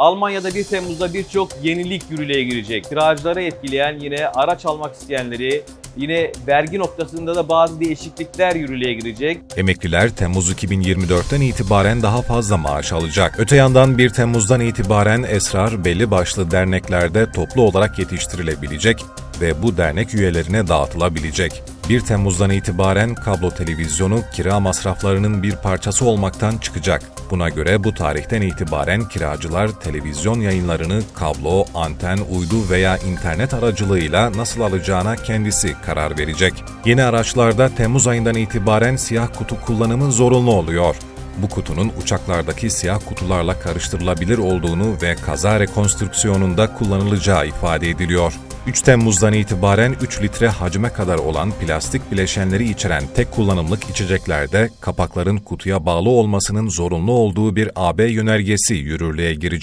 Almanya'da 1 Temmuz'da birçok yenilik yürürlüğe girecek. Kiracıları etkileyen yine araç almak isteyenleri, yine vergi noktasında da bazı değişiklikler yürürlüğe girecek. Emekliler Temmuz 2024'ten itibaren daha fazla maaş alacak. Öte yandan 1 Temmuz'dan itibaren esrar belli başlı derneklerde toplu olarak yetiştirilebilecek ve bu dernek üyelerine dağıtılabilecek. 1 Temmuz'dan itibaren kablo televizyonu kira masraflarının bir parçası olmaktan çıkacak. Buna göre bu tarihten itibaren kiracılar televizyon yayınlarını kablo, anten, uydu veya internet aracılığıyla nasıl alacağına kendisi karar verecek. Yeni araçlarda Temmuz ayından itibaren siyah kutu kullanımı zorunlu oluyor. Bu kutunun uçaklardaki siyah kutularla karıştırılabilir olduğunu ve kaza rekonstrüksiyonunda kullanılacağı ifade ediliyor. 3 Temmuz'dan itibaren 3 litre hacme kadar olan plastik bileşenleri içeren tek kullanımlık içeceklerde kapakların kutuya bağlı olmasının zorunlu olduğu bir AB yönergesi yürürlüğe girecek.